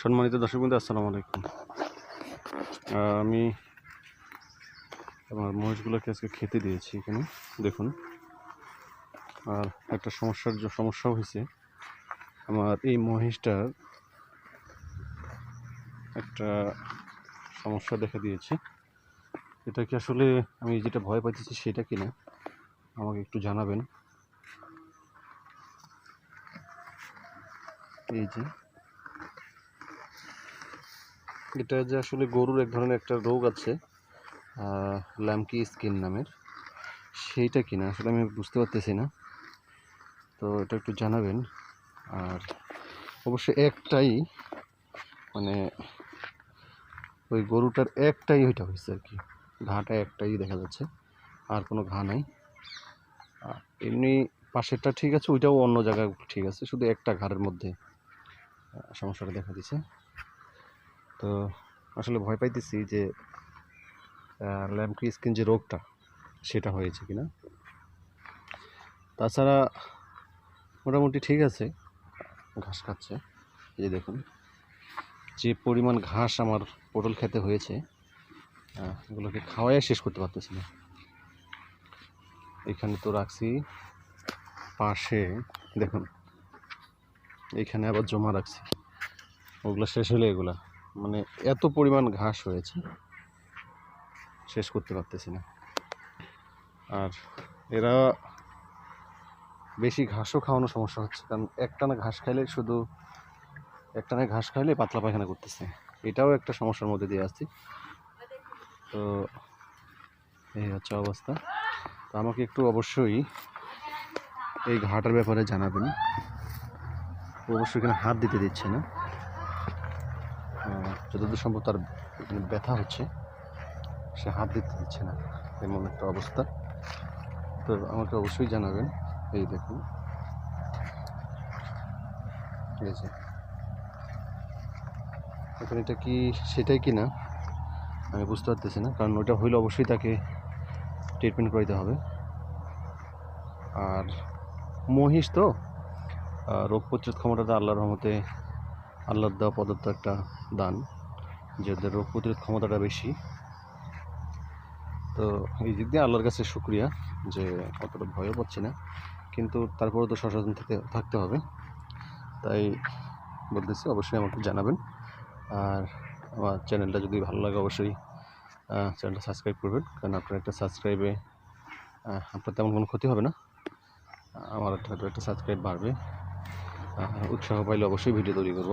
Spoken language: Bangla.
সম্মানিত দর্শক বন্ধু, আসসালামু আলাইকুম। আমি আমার মহিষগুলোকে আজকে খেতে দিয়েছি এখানে, দেখুন। আর একটা সমস্যার যে সমস্যাও হয়েছে। আমার এই মহিষটার একটা সমস্যা দেখা দিয়েছে। এটা কি আসলে আমি যেটা ভয় পাইতেছি সেটা কি না, আমাকে একটু জানাবেন। এই যে এটা যে আসলে গরুর এক ধরনের একটা রোগ আছে ল্যামকি স্কিন নামের, সেইটা কিনা? আসলে আমি বুঝতে পারতেছি না। তো এটা একটু জানাবেন। আর অবশ্যই একটাই মানে ওই গরুটার একটাই ওইটা হয়েছে আর কি। ঘাটা একটাই দেখা যাচ্ছে, আর কোনো ঘা নাই। এমনি পাশেরটা ঠিক আছে, ওইটাও অন্য জায়গায় ঠিক আছে, শুধু একটা ঘাড়ের মধ্যে সমস্যাটা দেখা দিছে তো আসলে ভয় পাইতেছি যে ল্যাম্পকি স্কিন যে রোগটা, সেটা হয়েছে কি না তাছাড়া মোটামুটি ঠিক আছে, ঘাস খাচ্ছে, এই যে দেখুন। যে পরিমাণ ঘাস আমার পটল খেতে হয়েছে এগুলোকে খাওয়াই শেষ করতে পারতেছি না। এখানে তো রাখছি পাশে, দেখুন, এখানে আবার জমা রাখছি। ওগুলো শেষ হলে এগুলা। মানে এত পরিমাণ ঘাস হয়েছে। শেষ করতে পারতেছি না। আর এরা বেশি ঘাসও খাওয়ানো সমস্যা হচ্ছে, কারণ একটানা ঘাস খাইলে শুধু একটানা ঘাস খাইলে পাতলা পায়খানা করতেছে। এটাও একটা সমস্যার মধ্যে দিয়ে আসছি। তো এই হচ্ছে অবস্থা। তো আমাকে একটু অবশ্যই এই ঘাটার ব্যাপারে জানাবেন। অবশ্যই এখানে হাত দিতে দিচ্ছে না। যতদূর সম্ভব তার এখানে ব্যথা হচ্ছে, সে হাত দিতে দিচ্ছে না, এমন একটা অবস্থা। তো আমাকে অবশ্যই জানাবেন, এই দেখুন। ঠিক আছে। এখন এটা কি, সেটাই কি না? আমি বুঝতে পারতেছি না, কারণ ওটা হইলে অবশ্যই তাকে ট্রিটমেন্ট করাইতে হবে। আর মহিষ তো রোগ প্রতিরোধ ক্ষমতাটা আল্লাহর রহমতে, আল্লাহর দেওয়া পদার্থ একটা দান। যে ওদের রোগ প্রতিরোধ ক্ষমতাটা বেশি। তো এই দিক দিয়ে আল্লাহর কাছে শুক্রিয়া যে অতটা ভয়ও পাচ্ছি না। কিন্তু তারপরেও তো সচেতন থেকে থাকতে হবে। তাই বলতেছি অবশ্যই আমাকে জানাবেন। আর আমার চ্যানেলটা যদি ভালো লাগে অবশ্যই চ্যানেলটা সাবস্ক্রাইব করবেন। কারণ আপনার একটা সাবস্ক্রাইবে আপনার তেমন কোনো ক্ষতি হবে না। আমার একটা একটা সাবস্ক্রাইব বাড়বে। উৎসাহ পাইলে অবশ্যই ভিডিও তৈরি করব।